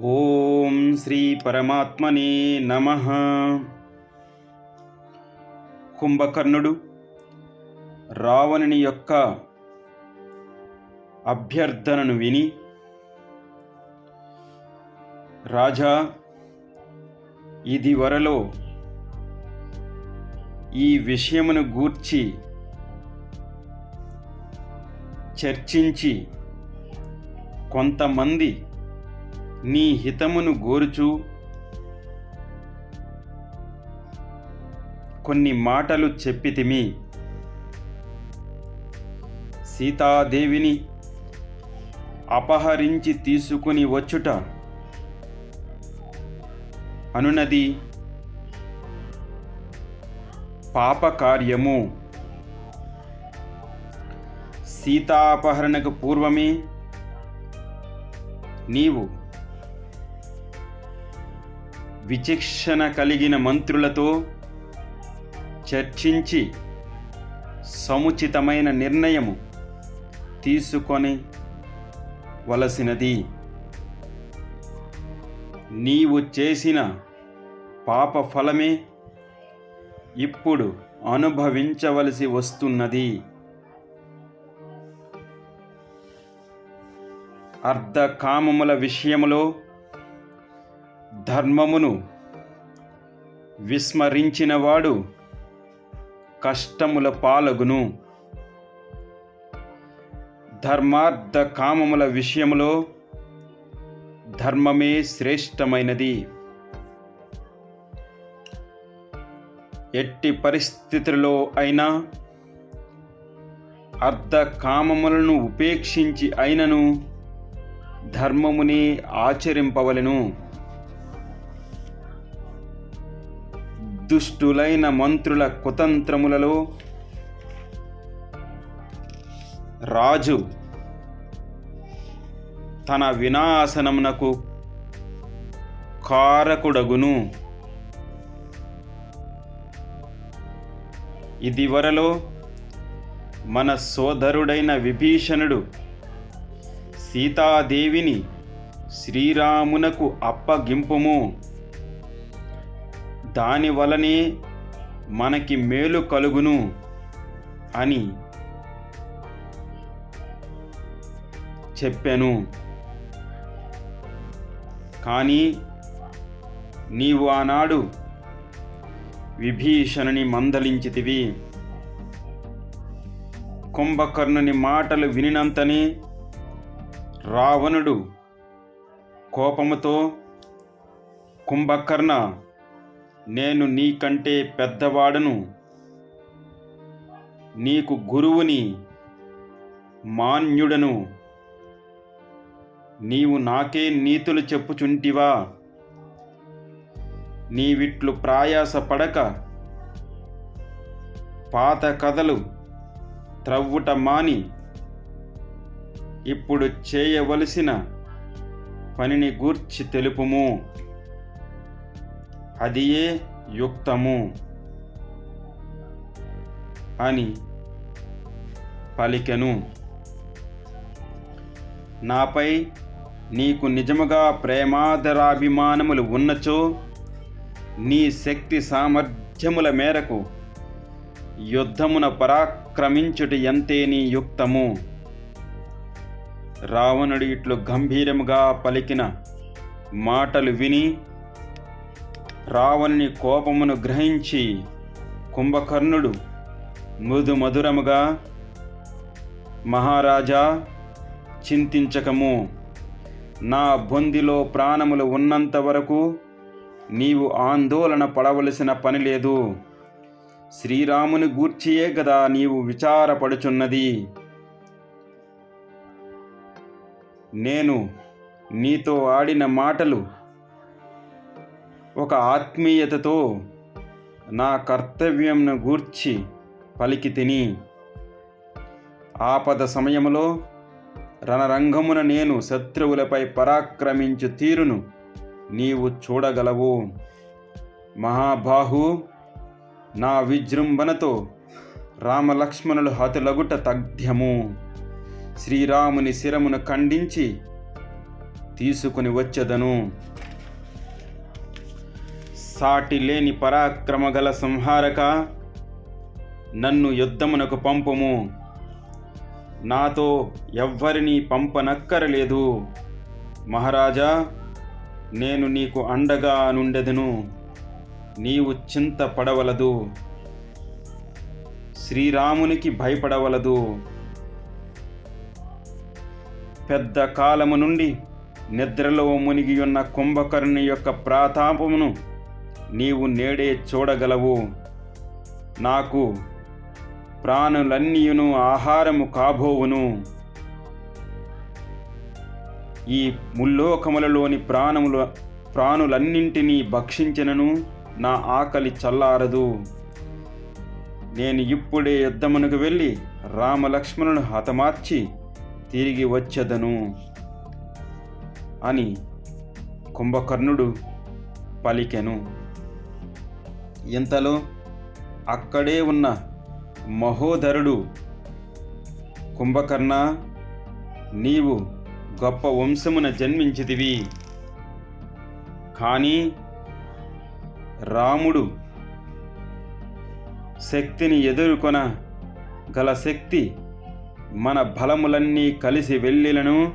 ఓం శ్రీ పరమాత్మనే నమ. కుంభకర్ణుడు రావణుని యొక్క అభ్యర్థనను విని రాజా ఇది వరలో ఈ విషయమును గూర్చి చర్చించి కొంతమంది నీ హితమును గోరుచు. కొన్ని మాటలు చెప్పితిమి సీతాదేవిని అపహరించి తీసుకుని వచ్చుట అనునది పాపకార్యము. సీతాపహరణకు పూర్వమే నీవు విచక్షణ కలిగిన మంత్రులతో చర్చించి సముచితమైన నిర్ణయము తీసుకొని వలసినది. నీవు చేసిన పాప ఫలమే ఇప్పుడు అనుభవించవలసి వస్తున్నది. అర్ధకామముల విషయములో ధర్మమును విస్మరించినవాడు కష్టముల పాలగును. ధర్మార్థ కామముల విషయములో ధర్మమే శ్రేష్టమైనది. ఎట్టి పరిస్థితులలో అయినా అర్ధ కామములను ఉపేక్షించి అయినను ధర్మమునే ఆచరింపవలను. దుష్టులైన మంత్రుల కుతంత్రములలో రాజు తన వినాశనమునకు కారకుడగును. ఇదివరలో మన సోదరుడైన విభీషణుడు సీతాదేవిని శ్రీరామునకు అప్పగింపుము. దాని వలనే మనకి మేలు కలుగును అని చెప్పాను. కానీ నీవు ఆనాడు విభీషణుని మందలించితివి. కుంభకర్ణుని మాటలు వినినంతనే రావణుడు కోపముతో కుంభకర్ణ నేను నీకంటే పెద్దవాడను. నీకు గురువుని మాన్యుడను. నీవు నాకే నీతులు చెప్పుచుంటివా? నీవిట్లు ప్రయాసపడక పాత కథలు త్రవ్వుట మాని ఇప్పుడు చేయవలసిన పనిని గూర్చి తెలుపుము. అదియే యుక్తము. అని పలికెను. నాపై నీకు నిజముగా ప్రేమాదరాభిమానములు ఉన్నచో నీ శక్తి సామర్థ్యముల మేరకు యుద్ధమున పరాక్రమించుట ఎంతే నీ యుక్తము. రావణుడు ఇట్లు గంభీరముగా పలికిన మాటలు విని రావణుని కోపమును గ్రహించి కుంభకర్ణుడు మృదు మధురముగా మహారాజా చింతించకము. నా బొందిలో ప్రాణములు ఉన్నంత వరకు నీవు ఆందోళన పడవలసిన పని లేదు. శ్రీరాముని గూర్చియే కదా నీవు విచారపడుచున్నది. నేను నీతో ఆడిన మాటలు ఒక ఆత్మీయతతో నా కర్తవ్యంను గూర్చి పలికి తిని ఆపద సమయములో రణరంగమున నేను శత్రువులపై పరాక్రమించు తీరును నీవు చూడగలవు. మహాబాహు నా విజృంభణతో రామలక్ష్మణులు హతులగుట తథ్యము. శ్రీరాముని శిరమును ఖండించి తీసుకుని వచ్చెదను. సాటి లేని పరాక్రమ గల సంహారక నన్ను యుద్ధమునకు పంపుము. నాతో ఎవ్వరినీ పంపనక్కరలేదు. మహారాజా నేను నీకు అండగా నుండెదను. నీవు చింతపడవలదు శ్రీరామునికి భయపడవలదు. పెద్ద కాలము నుండి నిద్రలో మునిగి ఉన్న కుంభకర్ణి యొక్క ప్రాతాపమును నీవు నేడే చూడగలవు. నాకు ప్రాణులన్నీయును ఆహారము కాబోవును. ఈ ముల్లోకములలోని ప్రాణముల ప్రాణులన్నింటినీ భక్షించినను నా ఆకలి చల్లారదు. నేను ఇప్పుడే యుద్ధమునకు వెళ్ళి రామలక్ష్మణును హతమార్చి తిరిగి వచ్చెదను అని కుంభకర్ణుడు పలికెను. ఇంతలో అక్కడే ఉన్న మహోదరుడు కుంభకర్ణ నీవు గొప్ప వంశమున జన్మించితివి. కానీ రాముడు శక్తిని ఎదుర్కొన గల శక్తి మన బలములన్నీ కలిసి వెళ్ళిలను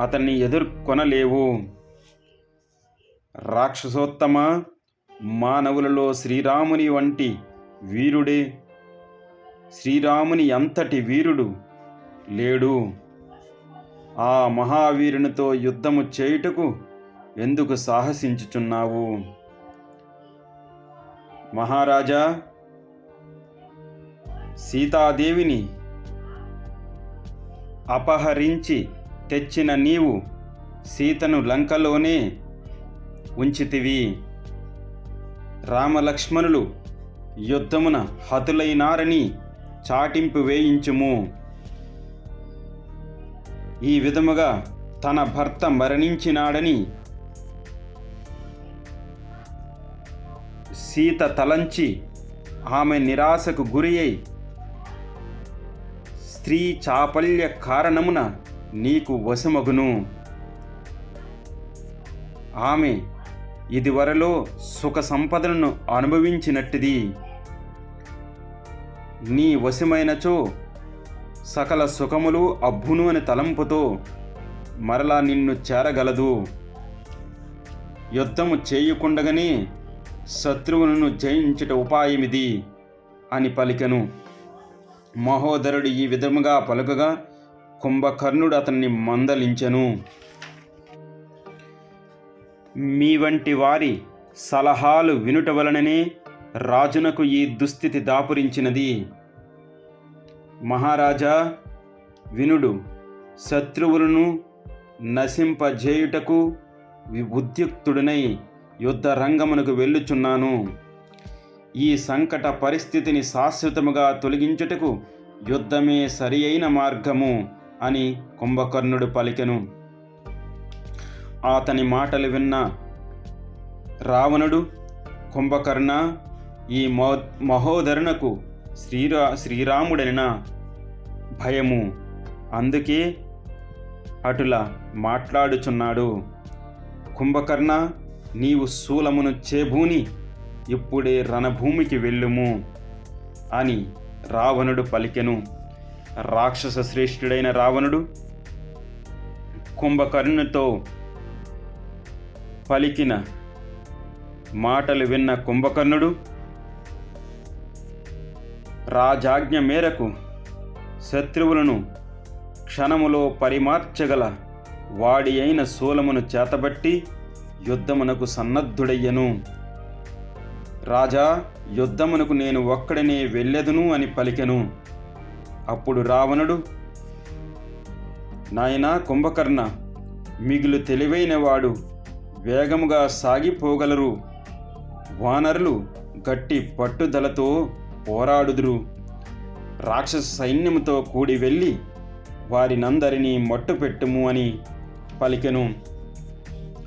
అతన్ని ఎదుర్కొనలేవు. రాక్షసోత్తమ మానవులలో శ్రీరాముని వంటి వీరుడే. శ్రీరాముని అంతటి వీరుడు లేడు. ఆ మహావీరునితో యుద్ధము చేయుటకు ఎందుకు సాహసించుచున్నావు? మహారాజా సీతాదేవిని అపహరించి తెచ్చిన నీవు సీతను లంకలోనే ఉంచితివి. రామలక్ష్మణులు యుద్ధమున హతులైనారని చాటింపు వేయించుము. ఈ విధముగా తన భర్త మరణించినాడని సీత తలంచి ఆమె నిరాశకు గురి అయి స్త్రీ చాపల్య కారణమున నీకు వశమగును. ఆమె ఇదివరలో సుఖ సంపదలను అనుభవించినట్టిది. నీ వశమైనచో సకల సుఖములు అబ్బును అని తలంపుతో మరలా నిన్ను చేరగలదు. యుద్ధము చేయకుండగానే శత్రువులను జయించుట ఉపాయమిది అని పలికెను. మహోదరుడు ఈ విధముగా పలుకగా కుంభకర్ణుడు అతన్ని మందలించెను. మీ వంటి వారి సలహాలు వినుట వలననే రాజునకు ఈ దుస్థితి దాపురించినది. మహారాజా వినుడు శత్రువులను నశింపజేయుటకు వి- ఉద్యుక్తుడినై యుద్ధ రంగమునకు వెళ్ళుచున్నాను. ఈ సంకట పరిస్థితిని శాశ్వతముగా తొలగించుటకు యుద్ధమే సరి అయిన మార్గము అని కుంభకర్ణుడు పలికెను. అతని మాటలు విన్న రావణుడు కుంభకర్ణ ఈ మో మహోదరునకు శ్రీరా శ్రీరాముడనిన భయము. అందుకే అటులా మాట్లాడుచున్నాడు. కుంభకర్ణ నీవు శూలమును చేభూని ఇప్పుడే రణభూమికి వెళ్ళుము అని రావణుడు పలికెను. రాక్షస శ్రేష్ఠుడైన రావణుడు కుంభకర్ణుతో పలికిన మాటలు విన్న కుంభకర్ణుడు రాజాజ్ఞ మేరకు శత్రువులను క్షణములో పరిమార్చగల వాడి అయిన శూలమును చేతబట్టి యుద్ధమునకు సన్నద్ధుడయ్యను. రాజా యుద్ధమునకు నేను ఒక్కడనే వెళ్ళెదును అని పలికెను. అప్పుడు రావణుడు నాయనా కుంభకర్ణ మిగులు తెలివైనవాడు వేగముగా సాగిపోగలరు. వానరులు గట్టి పట్టుదలతో పోరాడుదురు. రాక్షస సైన్యముతో కూడి వెళ్ళి వారినందరినీ మట్టుపెట్టుము అని పలికెను.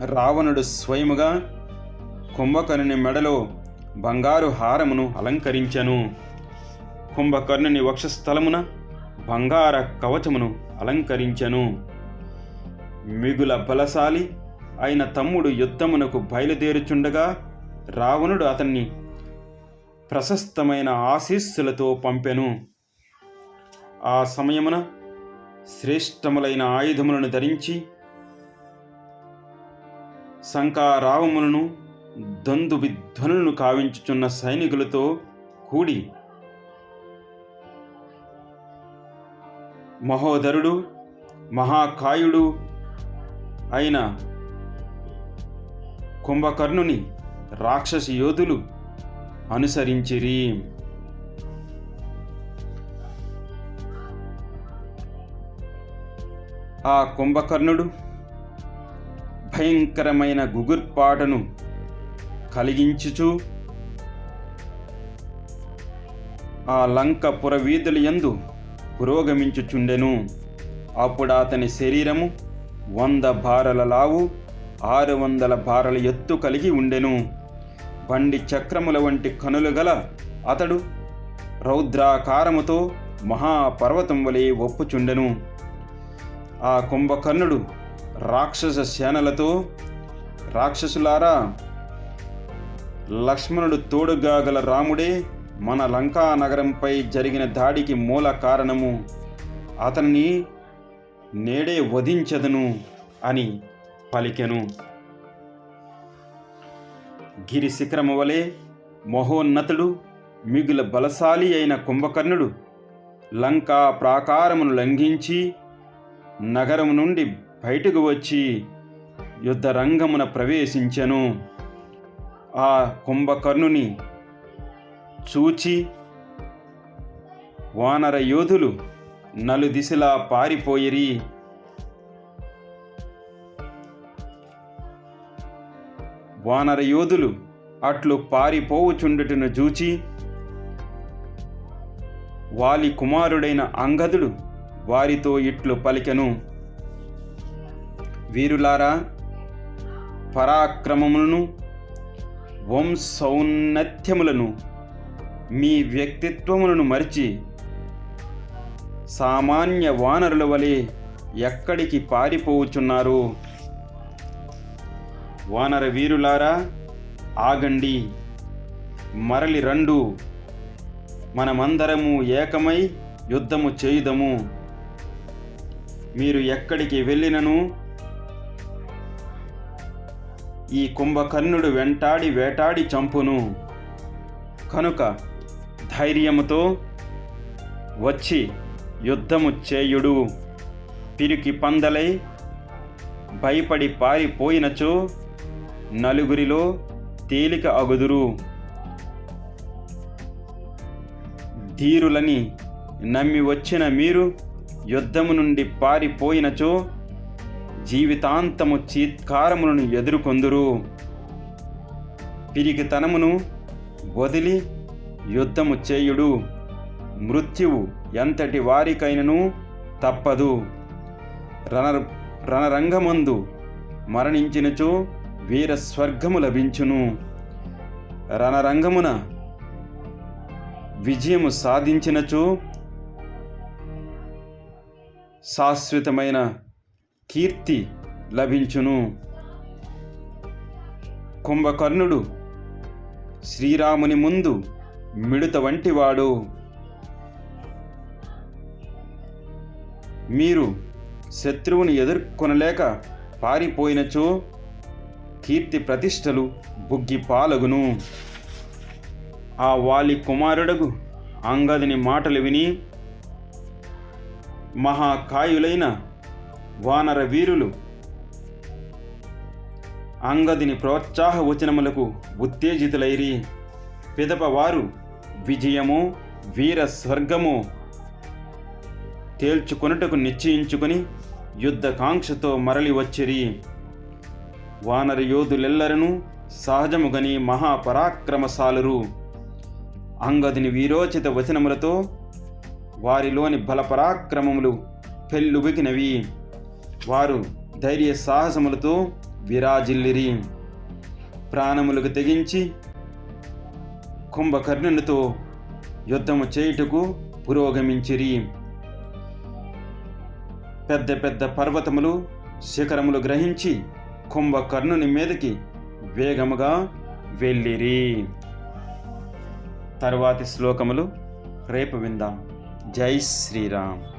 రావణుడు స్వయముగా కుంభకర్ణుని మెడలో బంగారు హారమును అలంకరించెను. కుంభకర్ణుని వక్షస్థలమున బంగార కవచమును అలంకరించెను. మిగుల బలశాలి అయిన తమ్ముడు యుద్ధమునకు బయలుదేరుచుండగా రావణుడు అతన్ని ప్రశస్తమైన ఆశీస్సులతో పంపెను. ఆ సమయమున శ్రేష్టములైన ఆయుధములను ధరించి శంకారావములను దందు విధ్వనులను కావించుచున్న సైనికులతో కూడి మహోదరుడు మహాకాయుడు అయిన కుంభకర్ణుని రాక్షస యోధులు అనుసరించిరి. ఆ కుంభకర్ణుడు భయంకరమైన గుగుర్పాటను కలిగించుచు ఆ లంక పురవీధుల యందు పురోగమించుచుండెను. అప్పుడు అతని శరీరము వంద భారల లావు ఆరు వందల భారల ఎత్తు కలిగి ఉండెను. బండి చక్రముల వంటి కనులు గల అతడు రౌద్రాకారముతో మహాపర్వతం వలె ఒప్పుచుండెను. ఆ కుంభకర్ణుడు రాక్షస సేనలతో రాక్షసులారా లక్ష్మణుడు తోడుగా గల రాముడే మన లంకా నగరంపై జరిగిన దాడికి మూల కారణము. అతన్ని నేడే వధించదను అని పలికెను. గిరి శిఖరము వలె మహోన్నతుడు మిగుల బలశాలి అయిన కుంభకర్ణుడు లంకా ప్రాకారమును లంఘించి నగరము నుండి బయటకు వచ్చి యుద్ధరంగమున ప్రవేశించెను. ఆ కుంభకర్ణుని చూచి వానర యోధులు నలుదిశలా పారిపోయిరి. వానర యోధులు అట్లు పారిపోవుచుండుటను చూచి వాలి కుమారుడైన అంగదుడు వారితో ఇట్లు పలికెను. వీరులారా పరాక్రమములను వంశౌన్నత్యములను మీ వ్యక్తిత్వములను మరిచి సామాన్య వానరుల వలె ఎక్కడికి పారిపోవుచున్నారు? వానర వీరులారా ఆగండి. మరలి రండు. మనమందరము ఏకమై యుద్ధము చేయుదము. మీరు ఎక్కడికి వెళ్ళినను? ఈ కుంభకర్ణుడు వెంటాడి వేటాడి చంపును. కనుక ధైర్యముతో వచ్చి యుద్ధము చేయుడు. పిరికి పందలై భయపడి పారిపోయినచో నలుగురిలో తేలిక అగుదురు. ధీరులని నమ్మి వచ్చిన మీరు యుద్ధము నుండి పారిపోయినచో జీవితాంతము చీత్కారములను ఎదుర్కొందురు. పిరికితనమును వదిలి యుద్ధము చేయుడు. మృత్యువు ఎంతటి వారికైనను తప్పదు. రణ రణరంగమందు మరణించినచో వీర స్వర్గము లభించును. రణరంగమున విజయము సాధించినచో శాశ్వతమైన కీర్తి లభించును. కుంభకర్ణుడు శ్రీరాముని ముందు మిడుత వంటివాడు. మీరు శత్రువుని ఎదుర్కొనలేక పారిపోయినచో కీర్తి ప్రతిష్టలు బుగ్గి పాలగును. ఆ వాలి కుమారుడగు అంగదుని మాటలు విని మహాకాయులైన వానర వీరులు అంగదిని ప్రోత్సాహ వచనములకు ఉత్తేజితులైరి. పిదపవారు విజయము వీర స్వర్గము తేల్చుకొనుటకు నిశ్చయించుకొని యుద్ధకాంక్షతో మరలి వచ్చిరి. వానర యోధులెల్లరను సహజముగని మహాపరాక్రమశాలురు. అంగదిని వీరోచిత వచనములతో వారిలోని బలపరాక్రమములు పెళ్ళుబికినవి వారు ధైర్య సాహసములతో విరాజిల్లిరి. ప్రాణములకు తెగించి కుంభకర్ణునితో యుద్ధము చేయుటకు పురోగమించిరి. పెద్ద పెద్ద పర్వతములు శిఖరములు గ్రహించి కుంభకర్ణుని మీదకి వేగముగా వెళ్ళిరి. తర్వాతి శ్లోకములు రేపు విందాం. జై శ్రీరామ్.